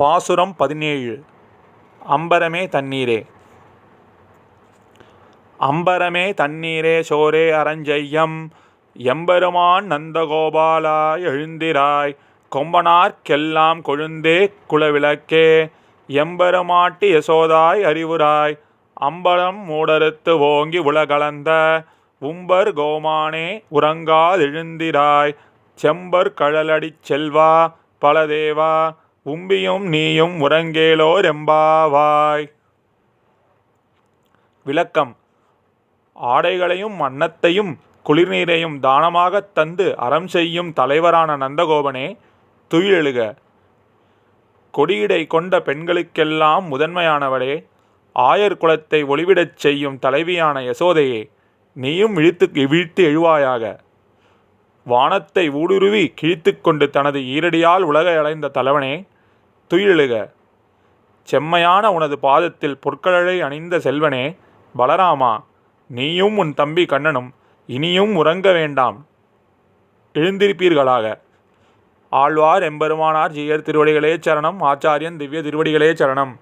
பாசுரம் பதினேழு. அம்பரமே தண்ணீரே. அம்பரமே தண்ணீரே சோரே அரஞ்செய்யம் எம்பெருமான் நந்தகோபாலா எழுந்திராய். கொம்பனார்க்கெல்லாம் கொழுந்தே குலவிளக்கே. எம்பெருமாட்டி யசோதாய் அறிவுராய். அம்பலம் மூடறுத்து ஓங்கி உலகலந்த. உம்பர் கோமானே உறங்காதெழுந்திராய் செம்பர் கழலடிச் செல்வா பலதேவா. உம்பியும் நீயும் உறங்கேலோர் எம்பாவாய் விளக்கம். ஆடைகளையும் அன்னத்தையும் குளிர்நீரையும் தானமாகத் தந்து அறம் செய்யும் தலைவரான நந்தகோபனே துயிலெழுக கொடியிடை கொண்ட பெண்களுக்கெல்லாம் முதன்மையானவளே ஆயர் குலத்தை ஒளிவிடச் செய்யும் தலைவியான யசோதையே நீயும் இழுத்து வீழ்த்து எழுவாயாக. வானத்தை ஊடுருவி கிழித்து கொண்டு தனது ஈரடியால் உலகை அலைந்த தலைவனே துயிலுக செம்மையான உனது பாதத்தில் பொற்களழை அணிந்த செல்வனே பலராமா நீயும் உன் தம்பி கண்ணனும் இனியும் உறங்க வேண்டாம். எழுந்திருப்பீர்களாக. ஆழ்வார் எம்பெருமானார் ஜீயர் திருவடிகளே சரணம் ஆச்சாரியன் திவ்ய திருவடிகளே சரணம்.